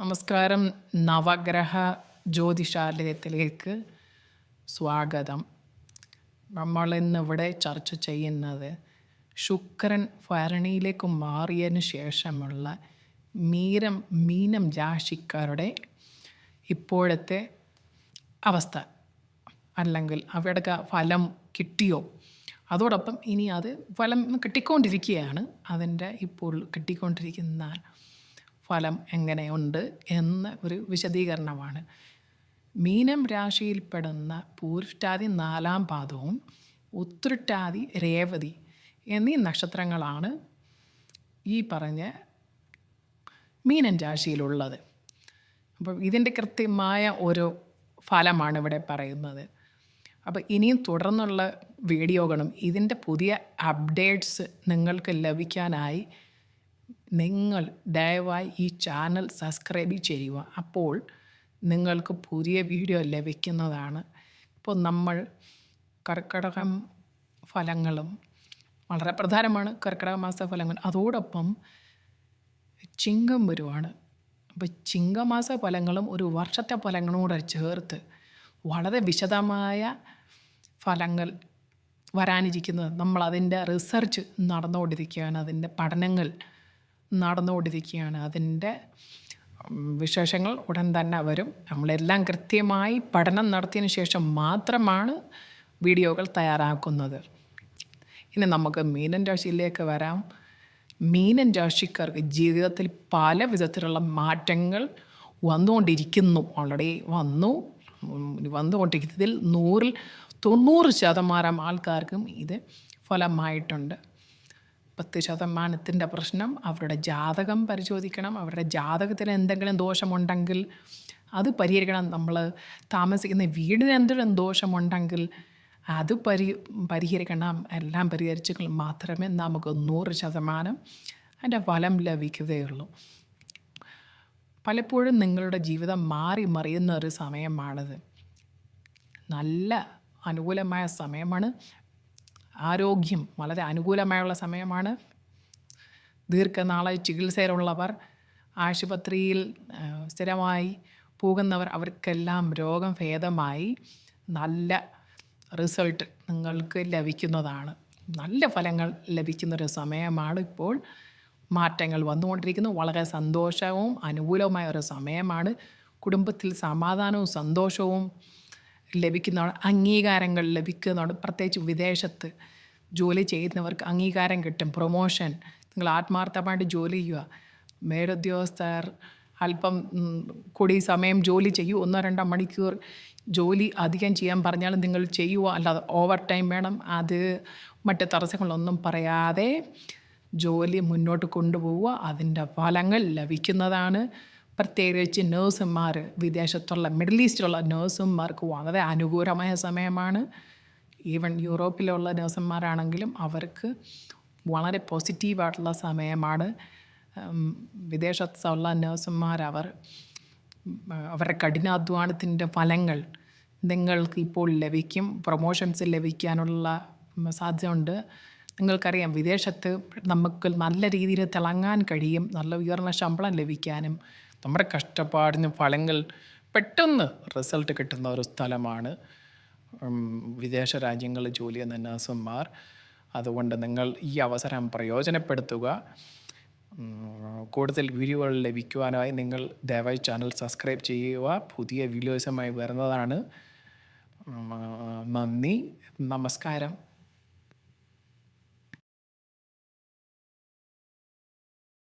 നമസ്കാരം. നവഗ്രഹ ജ്യോതിഷാലയത്തിലേക്ക് സ്വാഗതം. നമ്മൾ ഇന്നിവിടെ ചർച്ച ചെയ്യുന്നത് ശുക്രൻ ഭരണിയിലേക്ക് മാറിയതിന് ശേഷമുള്ള മീരം മീനം രാശിക്കാരുടെ ഇപ്പോഴത്തെ അവസ്ഥ. അല്ലെങ്കിൽ അവരുടെ ഫലം കിട്ടിയോ? അതോടൊപ്പം ഇനി അത് ഫലം കിട്ടിക്കൊണ്ടിരിക്കുകയാണ്. അതിന്റെ ഇപ്പോൾ കിട്ടിക്കൊണ്ടിരിക്കുന്ന ഫലം എങ്ങനെയുണ്ട് എന്ന ഒരു വിശദീകരണമാണ്. മീനം രാശിയിൽപ്പെടുന്ന പൂർഷ്ടാതി നാലാം പാദവും ഉത്രട്ടാതി രേവതി എന്നീ നക്ഷത്രങ്ങളാണ് ഈ പറഞ്ഞ മീനൻ രാശിയിലുള്ളത്. അപ്പോൾ ഇതിന്റെ കൃത്യമായ ഒരു ഫലമാണ് ഇവിടെ പറയുന്നത്. അപ്പോൾ ഇനിയും തുടർന്നുള്ള വീഡിയോകളും ഇതിന്റെ പുതിയ അപ്ഡേറ്റ്സ് നിങ്ങൾക്ക് ലഭിക്കാനായി നിങ്ങൾ ദയവായി ഈ ചാനൽ സബ്സ്ക്രൈബ് ചെയ്യുക. അപ്പോൾ നിങ്ങൾക്ക് പുതിയ വീഡിയോ ലഭിക്കുന്നതാണ്. ഇപ്പോൾ നമ്മൾ കർക്കിടകം ഫലങ്ങളും വളരെ പ്രധാനമാണ് കർക്കിടക മാസ ഫലങ്ങൾ. അതോടൊപ്പം ചിങ്കം വരുവാണ്. അപ്പോൾ ചിങ്കമാസ ഫലങ്ങളും ഒരു വർഷത്തെ ഫലങ്ങളോട് ചേർത്ത് വളരെ വിശദമായ ഫലങ്ങൾ വരാനിരിക്കുന്നത്. നമ്മൾ അതിന്റെ റിസർച്ച് നടന്നുകൊണ്ടിരിക്കുകയാണ്. അതിന്റെ പഠനങ്ങൾ നടന്നുകൊണ്ടിരിക്കുകയാണ്. അതിന്റെ വിശേഷങ്ങൾ ഉടൻ തന്നെ വരും. നമ്മളെല്ലാം കൃത്യമായി പഠനം നടത്തിയതിന് ശേഷം മാത്രമാണ് വീഡിയോകൾ തയ്യാറാക്കുന്നത്. ഇനി നമുക്ക് മീനൻ രാശിയിലേക്ക് വരാം. മീനൻ രാശിക്കാർക്ക് ജീവിതത്തിൽ പല വിധത്തിലുള്ള മാറ്റങ്ങൾ വന്നുകൊണ്ടിരിക്കുന്നു. ഓൾറെഡി വന്നു. വന്നുകൊണ്ടിരിക്കുന്നതിൽ നൂറിൽ തൊണ്ണൂറ് ശതമാനം ആൾക്കാർക്കും ഇത് ഫലമായിട്ടുണ്ട്. പത്ത് ശതമാനത്തിന്റെ പ്രശ്നം അവരുടെ ജാതകം പരിശോധിക്കണം അവരുടെ ജാതകത്തിന് എന്തെങ്കിലും ദോഷമുണ്ടെങ്കിൽ അത് പരിഹരിക്കണം. നമ്മൾ താമസിക്കുന്ന വീടിന് എന്തെങ്കിലും ദോഷമുണ്ടെങ്കിൽ അത് പരി പരിഹരിക്കണം. എല്ലാം പരിഹരിച്ചെങ്കിൽ മാത്രമേ നമുക്ക് നൂറ് ശതമാനം അതിന്റെ ഫലം ലഭിക്കുകയുള്ളൂ. പലപ്പോഴും നിങ്ങളുടെ ജീവിതം മാറി മറിയുന്ന ഒരു സമയമാണിത്. നല്ല അനുകൂലമായ സമയമാണ്. ആരോഗ്യം വളരെ അനുകൂലമായുള്ള സമയമാണ്. ദീർഘനാളായി ചികിത്സയിലുള്ളവർ ആശുപത്രിയിൽ സ്ഥിരമായി പോകുന്നവർ അവർക്കെല്ലാം രോഗം ഭേദമായി നല്ല റിസൾട്ട് നിങ്ങൾക്ക് ലഭിക്കുന്നതാണ്. നല്ല ഫലങ്ങൾ ലഭിക്കുന്നൊരു സമയമാണ് ഇപ്പോൾ. മാറ്റങ്ങൾ വന്നുകൊണ്ടിരിക്കുന്നു. വളരെ സന്തോഷവും അനുകൂലവുമായ ഒരു സമയമാണ്. കുടുംബത്തിൽ സമാധാനവും സന്തോഷവും ലഭിക്കുന്നതാണ്. അംഗീകാരങ്ങൾ ലഭിക്കുന്നതാണ്. പ്രത്യേകിച്ച് വിദേശത്ത് ജോലി ചെയ്യുന്നവർക്ക് അംഗീകാരം കിട്ടും. പ്രൊമോഷൻ. നിങ്ങൾ ആത്മാർത്ഥമായിട്ട് ജോലി ചെയ്യുക. മേലുദ്യോഗസ്ഥർ അല്പം കൂടി സമയം ജോലി ചെയ്യൂ. ഒന്നോ രണ്ടോ മണിക്കൂർ ജോലി അധികം ചെയ്യാൻ പറഞ്ഞാലും നിങ്ങൾ ചെയ്യുക. അല്ലാതെ ഓവർ ടൈം വേണം. അത് മറ്റ് തടസ്സങ്ങളൊന്നും പറയാതെ ജോലി മുന്നോട്ട് കൊണ്ടുപോവുക. അതിന്റെ ഫലങ്ങൾ ലഭിക്കുന്നതാണ്. പ്രത്യേകിച്ച് നേഴ്സുമാർ വിദേശത്തുള്ള മിഡിൽ ഈസ്റ്റിലുള്ള നേഴ്സുമാർക്ക് വളരെ അനുകൂലമായ സമയമാണ്. ഈവൻ യൂറോപ്പിലുള്ള നേഴ്സുമാരാണെങ്കിലും അവർക്ക് വളരെ പോസിറ്റീവായിട്ടുള്ള സമയമാണ്. വിദേശത്തുള്ള നേഴ്സുമാർ അവർ അവരുടെ കഠിനാധ്വാനത്തിന്റെ ഫലങ്ങൾ നിങ്ങൾക്ക് ഇപ്പോൾ ലഭിക്കും പ്രൊമോഷൻസ് ലഭിക്കാനുള്ള സാധ്യതയുണ്ട്. നിങ്ങൾക്കറിയാം വിദേശത്ത് നമുക്ക് നല്ല രീതിയിൽ തിളങ്ങാൻ കഴിയും നല്ല ഉയർന്ന ശമ്പളം ലഭിക്കാനും നമ്മുടെ കഷ്ടപ്പാടിന് ഫലങ്ങൾ പെട്ടെന്ന് റിസൾട്ട് കിട്ടുന്ന ഒരു സ്ഥലമാണ്. വിദേശ രാജ്യങ്ങളിൽ ജോലി ചെയ്യുന്ന നഴ്സുമാർ. അതുകൊണ്ട് നിങ്ങൾ ഈ അവസരം പ്രയോജനപ്പെടുത്തുക. കൂടുതൽ വീഡിയോകൾ ലഭിക്കുവാനായി നിങ്ങൾ ദയവായി ചാനൽ സബ്സ്ക്രൈബ് ചെയ്യുക. പുതിയ വീഡിയോസുമായി വരുന്നതാണ്. നന്ദി. നമസ്കാരം.